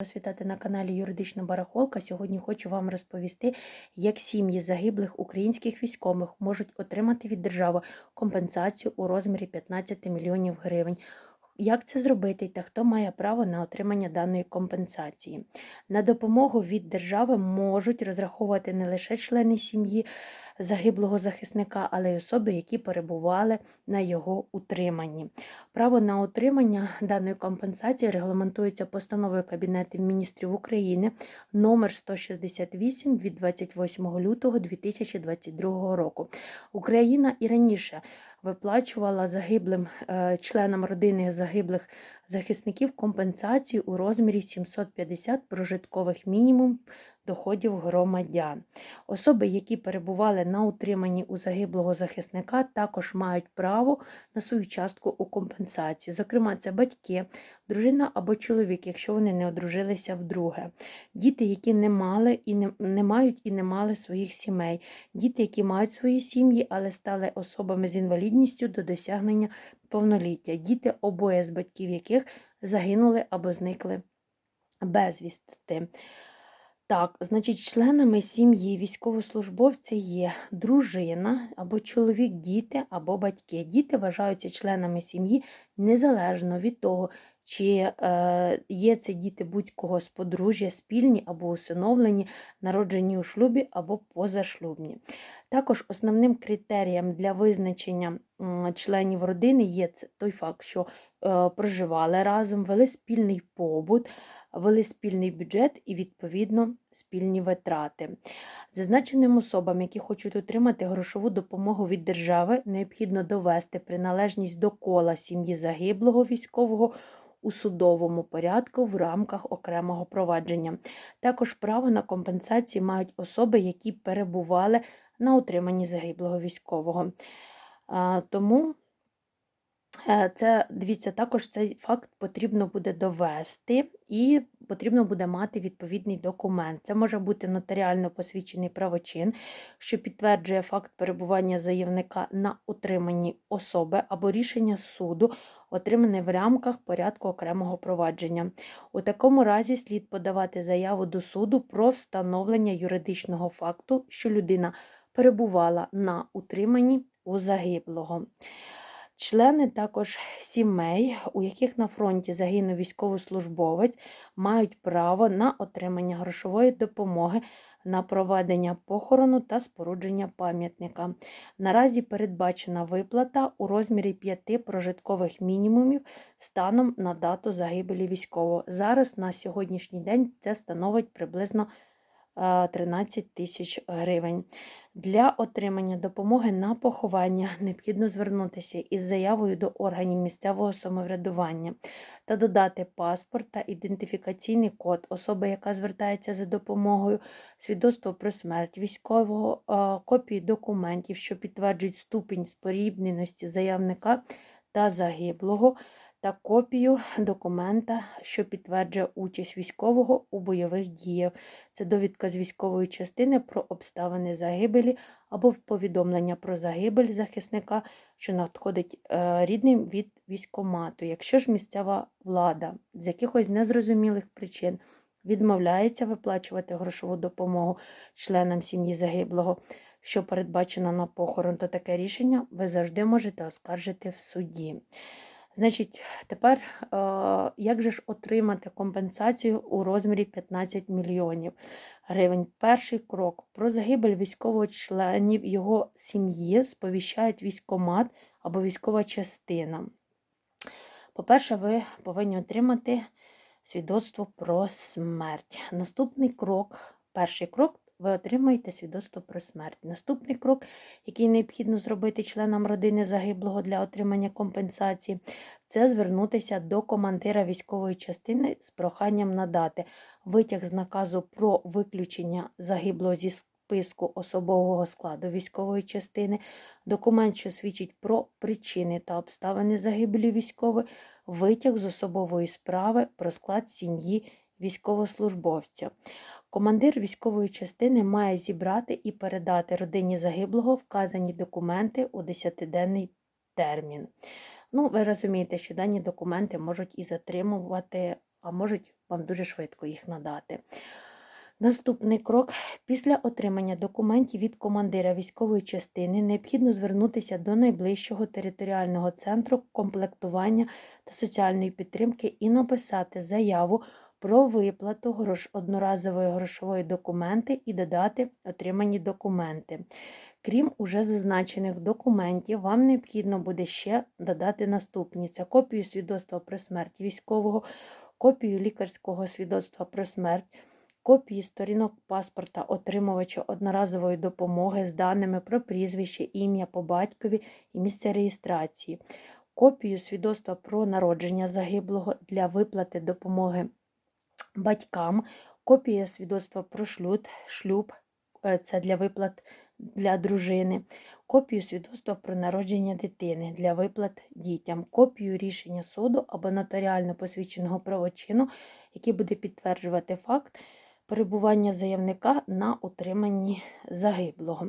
Вас на каналі Юридична Барахолка. Сьогодні хочу вам розповісти, як сім'ї загиблих українських військових можуть отримати від держави компенсацію у розмірі 15 мільйонів гривень. Як це зробити та хто має право на отримання даної компенсації? На допомогу від держави можуть розраховувати не лише члени сім'ї загиблого захисника, але й особи, які перебували на його утриманні. Право на отримання даної компенсації регламентується постановою Кабінету міністрів України номер 168 від 28 лютого 2022 року. Україна і раніше виплачувала загиблим е, членам родини загиблих захисників компенсацію у розмірі 750 прожиткових мінімум доходів громадян. Особи, які перебували на утриманні у загиблого захисника, також мають право на свою частку у компенсації. Зокрема, це батьки, дружина або чоловік, якщо вони не одружилися вдруге, діти, які не мали і не, не мають і не мали своїх сімей, діти, які мають свої сім'ї, але стали особами з інвалідністю до досягнення повноліття, діти, обоє з батьків яких загинули або зникли безвісти. Так, значить, членами сім'ї військовослужбовця є дружина або чоловік, діти або батьки. Діти вважаються членами сім'ї незалежно від того, чи е, є це діти будь-кого з подружжя, спільні або усиновлені, народжені у шлюбі або позашлюбні. Також основним критерієм для визначення членів родини є той факт, що е, проживали разом, вели спільний побут вели спільний бюджет і, відповідно, спільні витрати. Зазначеним особам, які хочуть отримати грошову допомогу від держави, необхідно довести приналежність до кола сім'ї загиблого військового. У судовому порядку в рамках окремого провадження. Також право на компенсації мають особи, які перебували на утриманні загиблого військового. Тому Е, це, дивіться, також цей факт потрібно буде довести і потрібно буде мати відповідний документ. Це може бути нотаріально посвідчений правочин, що підтверджує факт перебування заявника на утриманні особи або рішення суду, отримане в рамках порядку окремого провадження. У такому разі слід подавати заяву до суду про встановлення юридичного факту, що людина перебувала на утриманні у загиблого. Члени також сімей, у яких на фронті загинув військовослужбовець, мають право на отримання грошової допомоги на проведення похорону та спорудження пам'ятника. Наразі передбачена виплата у розмірі п'яти прожиткових мінімумів станом на дату загибелі військового. Зараз на сьогоднішній день це становить приблизно 13 тисяч гривень. Для отримання допомоги на поховання необхідно звернутися із заявою до органів місцевого самоврядування та додати паспорт та ідентифікаційний код особи, яка звертається за допомогою, свідоцтво про смерть військового, копії документів, що підтверджують ступінь спорібненості заявника та загиблого та копію документа, що підтверджує участь військового у бойових діях. Це довідка з військової частини про обставини загибелі або повідомлення про загибель захисника, що надходить е, рідним від військомату. Якщо ж місцева влада з якихось незрозумілих причин відмовляється виплачувати грошову допомогу членам сім'ї загиблого, що передбачено на похорон, то таке рішення ви завжди можете оскаржити в суді. Значить, тепер, е, як же ж отримати компенсацію у розмірі 15 мільйонів гривень? Перший крок про загибель військового членів його сім'ї сповіщають військомат або військова частина. По-перше, ви повинні отримати свідоцтво про смерть. Наступний крок, перший крок ви отримаєте свідоцтво про смерть. Наступний крок, який необхідно зробити членам родини загиблого для отримання компенсації, це звернутися до командира військової частини з проханням надати витяг з наказу про виключення загиблого зі списку особового складу військової частини, документ, що свідчить про причини та обставини загибелі військової, витяг з особової справи про склад сім'ї військовослужбовця. Командир військової частини має зібрати і передати родині загиблого вказані документи у 10-денний термін. Ну, ви розумієте, що дані документи можуть і затримувати, а можуть вам дуже швидко їх надати. Наступний крок після отримання документів від командира військової частини необхідно звернутися до найближчого територіального центру комплектування та соціальної підтримки і написати заяву про виплату грош... одноразової грошової документи і додати отримані документи. Крім уже зазначених документів, вам необхідно буде ще додати наступні: це копію свідоцтва про смерть військового, копію лікарського свідоцтва про смерть копії сторінок паспорта отримувача одноразової допомоги з даними про прізвище, ім'я по батькові і місце реєстрації, копію свідоцтва про народження загиблого для виплати допомоги батькам, копія свідоцтва про шлюб, шлюб е, це для виплат для дружини, копію свідоцтва про народження дитини для виплат дітям, копію рішення суду або нотаріально посвідченого правочину, який буде підтверджувати факт перебування заявника на утриманні загиблого.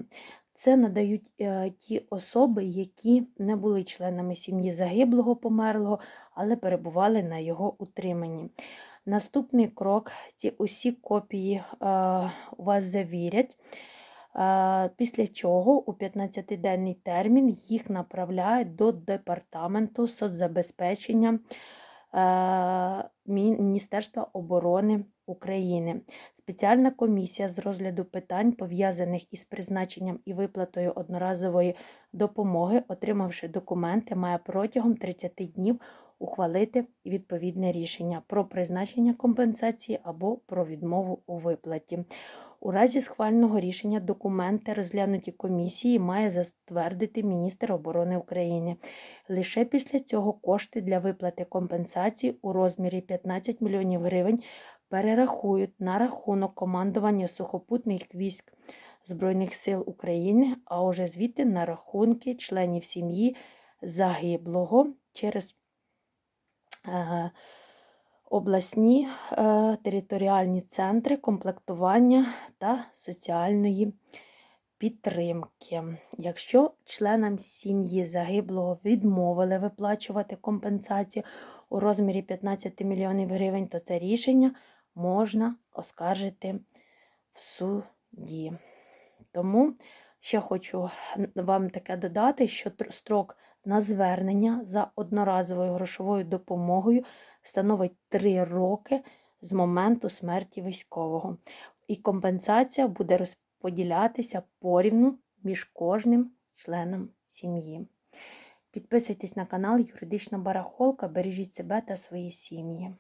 Це надають е, ті особи, які не були членами сім'ї загиблого померлого, але перебували на його утриманні. Наступний крок: ці усі копії е, у вас завірять. Е, після чого у 15-денний термін їх направляють до департаменту соцзабезпечення Міністерства оборони України. Спеціальна комісія з розгляду питань, пов'язаних із призначенням і виплатою одноразової допомоги, отримавши документи, має протягом 30 днів ухвалити відповідне рішення про призначення компенсації або про відмову у виплаті. У разі схвального рішення документи, розглянуті комісії, має затвердити міністр оборони України. Лише після цього кошти для виплати компенсації у розмірі 15 мільйонів гривень перерахують на рахунок командування сухопутних військ Збройних сил України, а уже звідти на рахунки членів сім'ї загиблого через обласні е, територіальні центри комплектування та соціальної підтримки. Якщо членам сім'ї загиблого відмовили виплачувати компенсацію у розмірі 15 мільйонів гривень, то це рішення можна оскаржити в суді. Тому ще хочу вам таке додати, що строк на звернення за одноразовою грошовою допомогою становить 3 роки з моменту смерті військового. І компенсація буде розподілятися порівну між кожним членом сім'ї. Підписуйтесь на канал Юридична Барахолка, бережіть себе та свої сім'ї.